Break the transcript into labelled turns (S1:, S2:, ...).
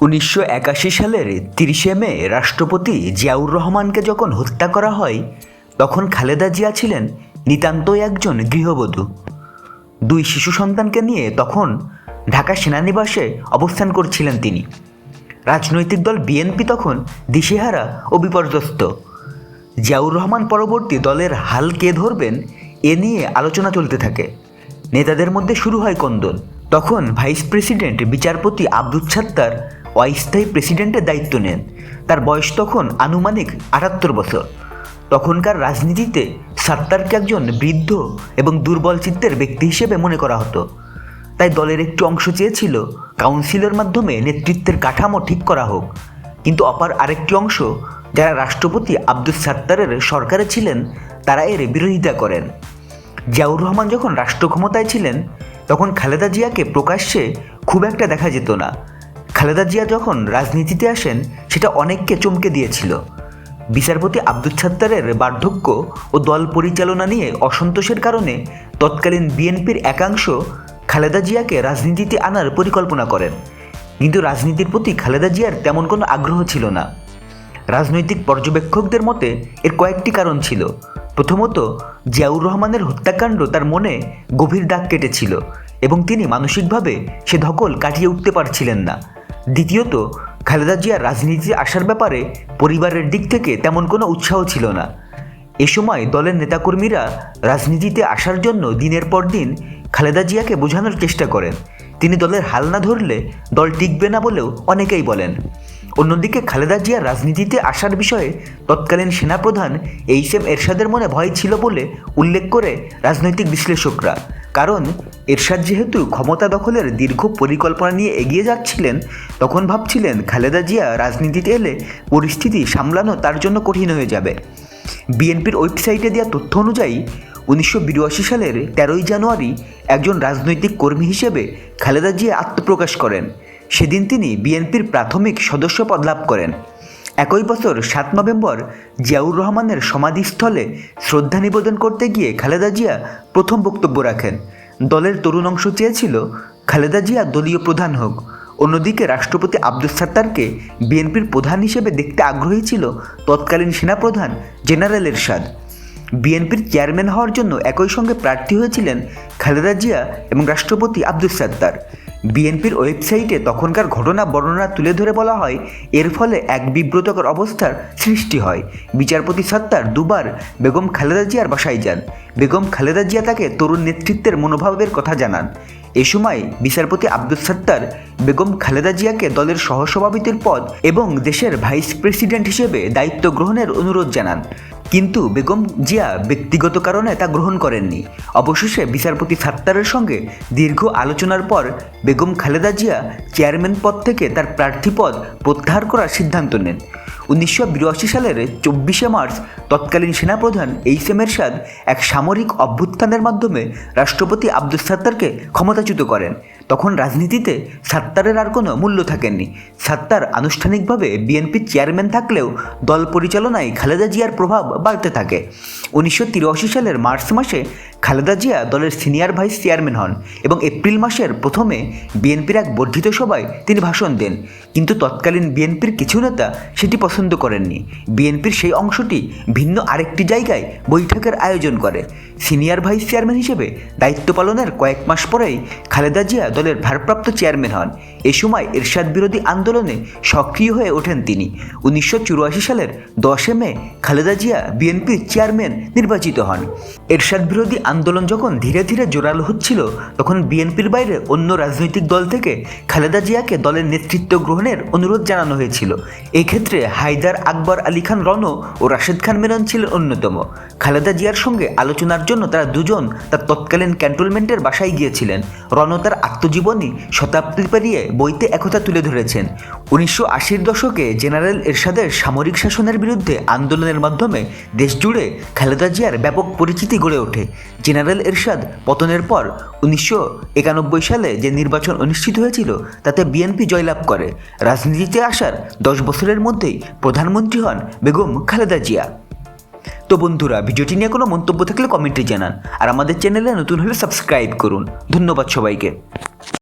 S1: উনিশশো একাশি সালের তিরিশে মে রাষ্ট্রপতি জিয়াউর রহমানকে যখন হত্যা করা হয়, তখন খালেদা জিয়া ছিলেন নিতান্তই একজন গৃহবধূ। দুই শিশু সন্তানকে নিয়ে তখন ঢাকা সেনানিবাসে অবস্থান করছিলেন তিনি। রাজনৈতিক দল বিএনপি তখন দিশেহারা ও বিপর্যস্ত। জিয়াউর রহমান পরবর্তী দলের হাল কে ধরবেন, এ নিয়ে আলোচনা চলতে থাকে। নেতাদের মধ্যে শুরু হয় কন্দল তখন ভাইস প্রেসিডেন্ট, বিচারপতি আব্দুল ছাত্তার অস্থায়ী প্রেসিডেন্টের দায়িত্ব নেন। তার বয়স তখন আনুমানিক আটাত্তর বছর। তখনকার রাজনীতিতে সাত্তারকে একজন বৃদ্ধ এবং দুর্বল চিত্তের ব্যক্তি হিসেবে মনে করা হতো। তাই দলের একটি অংশ চেয়েছিল কাউন্সিলের মাধ্যমে নেতৃত্বের কাঠামো ঠিক করা হোক। কিন্তু অপার আরেকটি অংশ, যারা রাষ্ট্রপতি আব্দুল সাত্তারের সরকারে ছিলেন, তারা এর বিরোধিতা করেন। জিয়াউর রহমান যখন রাষ্ট্র ক্ষমতায় ছিলেন, তখন খালেদা জিয়াকে প্রকাশ্যে খুব একটা দেখা যেত না। খালেদা জিয়া যখন রাজনীতিতে আসেন, সেটা অনেককে চমকে দিয়েছিল। বিচারপতি আব্দুল ছাত্তারের বার্ধক্য ও দল পরিচালনা নিয়ে অসন্তোষের কারণে তৎকালীন বিএনপির একাংশ খালেদা জিয়াকে রাজনীতিতে আনার পরিকল্পনা করেন। কিন্তু রাজনীতির প্রতি খালেদা জিয়ার তেমন কোনো আগ্রহ ছিল না। রাজনৈতিক পর্যবেক্ষকদের মতে, এর কয়েকটি কারণ ছিল। প্রথমত, জিয়াউর রহমানের হত্যাকাণ্ড তার মনে গভীর দাগ কেটেছিল এবং তিনি মানসিকভাবে সে ধকল কাটিয়ে উঠতে পারছিলেন না। দ্বিতীয়ত, খালেদা জিয়া রাজনীতিতে আসার ব্যাপারে পরিবারের দিক থেকে তেমন কোনো উৎসাহ ছিল না। এ সময় দলের নেতাকর্মীরা রাজনীতিতে আসার জন্য দিনের পর দিন খালেদা জিয়াকে বোঝানোর চেষ্টা করেন। তিনি দলের হাল না ধরলে দল টিকবে না বলেও অনেকেই বলেন। অন্যদিকে খালেদা জিয়া রাজনীতিতে আসার বিষয়ে তৎকালীন সেনাপ্রধান এইচ এম এরশাদের মনে ভয় ছিল বলে উল্লেখ করে রাজনৈতিক বিশ্লেষকরা। কারণ এরশাদ যেহেতু ক্ষমতা দখলের দীর্ঘ পরিকল্পনা নিয়ে এগিয়ে যাচ্ছিলেন, তখন ভাবছিলেন খালেদা জিয়া রাজনীতিতে এলে পরিস্থিতি সামলানো তার জন্য কঠিন হয়ে যাবে। বিএনপির ওয়েবসাইটে দেওয়া তথ্য অনুযায়ী, উনিশশো বিরাশি সালের তেরোই জানুয়ারি একজন রাজনৈতিক কর্মী হিসেবে খালেদা জিয়া আত্মপ্রকাশ করেন। সেদিন তিনি বিএনপির প্রাথমিক সদস্য পদ লাভ করেন। একই বছর সাত নভেম্বর জিয়াউর রহমানের সমাধিস্থলে শ্রদ্ধা নিবেদন করতে গিয়ে খালেদা জিয়া প্রথম বক্তব্য রাখেন। দলের তরুণ অংশ চেয়েছিল, খালেদা জিয়া দলীয় প্রধান হোক। অন্যদিকে রাষ্ট্রপতি আব্দুল সাত্তারকে বিএনপির প্রধান হিসেবে দেখতে আগ্রহী ছিল তৎকালীন সেনাপ্রধান জেনারেল এরশাদ। বিএনপির চেয়ারম্যান হওয়ার জন্য একই সঙ্গে প্রার্থী হয়েছিলেন খালেদা জিয়া এবং রাষ্ট্রপতি আব্দুল সাত্তার। বিএনপির ওয়েবসাইটে তখনকার ঘটনা বর্ণনা তুলে ধরে বলা হয়, এর ফলে এক বিব্রতকর অবস্থার সৃষ্টি হয়। বিচারপতি সত্তার দুবার বেগম খালেদা জিয়ার বাসায় যান। বেগম খালেদা জিয়া তাকে তরুণ নেতৃত্বের মনোভাবের কথা জানান। এ সময় বিচারপতি আব্দুল সত্তার বেগম খালেদা জিয়াকে দলের সহসভাপতির পদ এবং দেশের ভাইস প্রেসিডেন্ট হিসেবে দায়িত্ব গ্রহণের অনুরোধ জানান। কিন্তু বেগম জিয়া ব্যক্তিগত কারণে তা গ্রহণ করেননি। অবশেষে বিচারপতি সাত্তারের সঙ্গে দীর্ঘ আলোচনার পর বেগম খালেদা জিয়া চেয়ারম্যান পদ থেকে তার প্রার্থী পদ প্রত্যাহার করার সিদ্ধান্ত নেন। উনিশশো বিরাশি সালের চব্বিশে মার্চ তৎকালীন সেনাপ্রধান এইচ এম এরশাদ এক সামরিক অভ্যুত্থানের মাধ্যমে রাষ্ট্রপতি আব্দুল সাত্তারকে ক্ষমতাচ্যুত করেন। তখন রাজনীতিতে সাত্তারের আর কোনো মূল্য থাকেননি। সাত্তার আনুষ্ঠানিকভাবে বিএনপির চেয়ারম্যান থাকলেও দল পরিচালনায় খালেদা জিয়ার প্রভাব বাড়তে থাকে। উনিশশো তিরাশি সালের মার্চ মাসে খালেদা জিয়া দলের সিনিয়র ভাইস চেয়ারম্যান হন এবং এপ্রিল মাসের প্রথমে বিএনপির এক বর্ধিত সভায় তিনি ভাষণ দেন। কিন্তু তৎকালীন বিএনপির কিছু নেতা সেটি পছন্দ করেননি। বিএনপির সেই অংশটি ভিন্ন আরেকটি জায়গায় বৈঠকের আয়োজন করে। সিনিয়র ভাইস চেয়ারম্যান হিসেবে দায়িত্ব পালনের কয়েক মাস পরেই খালেদা জিয়া দলের ভারপ্রাপ্ত চেয়ারম্যান হন। এ সময় এরশাদ বিরোধী আন্দোলনে সক্রিয় হয়ে ওঠেন তিনি। উনিশশো চুরাশি সালের দশে মে খালেদা জিয়া বিএনপির চেয়ারম্যান নির্বাচিত হন। এরশাদ বিরোধী আন্দোলন যখন ধীরে ধীরে জোরালো হচ্ছিল, তখন বিএনপির বাইরে অন্য রাজনৈতিক দল থেকে খালেদা জিয়াকে দলের নেতৃত্ব গ্রহণের অনুরোধ জানানো হয়েছিল। এক্ষেত্রে হায়দার আকবর আলী খান রণ ও রাশেদ খান মেনন ছিলেন অন্যতম। খালেদা জিয়ার সঙ্গে আলোচনার জন্য তারা দুজন তার তৎকালীন ক্যান্টনমেন্টের বাসায় গিয়েছিলেন। রণ তার আত্মজীবনী শতাব্দী পেরিয়ে বইতে একথা তুলে ধরেছেন। উনিশশো আশির দশকে জেনারেল এরশাদের সামরিক শাসনের বিরুদ্ধে আন্দোলনের মাধ্যমে দেশজুড়ে খালেদা জিয়ার ব্যাপক পরিচিতি গড়ে ওঠে। জেনারেল এরশাদ পতনের পর উনিশশো একানব্বই সালে যে নির্বাচন অনুষ্ঠিত হয়েছিল, তাতে বিএনপি জয়লাভ করে। রাজনীতিতে আসার দশ বছরের মধ্যেই প্রধানমন্ত্রী হন বেগম খালেদা জিয়া। তো বন্ধুরা, ভিডিওটি নিয়ে কোনো মন্তব্য থাকলে কমেন্টে জানান, আর আমাদের চ্যানেলে নতুন হলে সাবস্ক্রাইব করুন। ধন্যবাদ সবাইকে।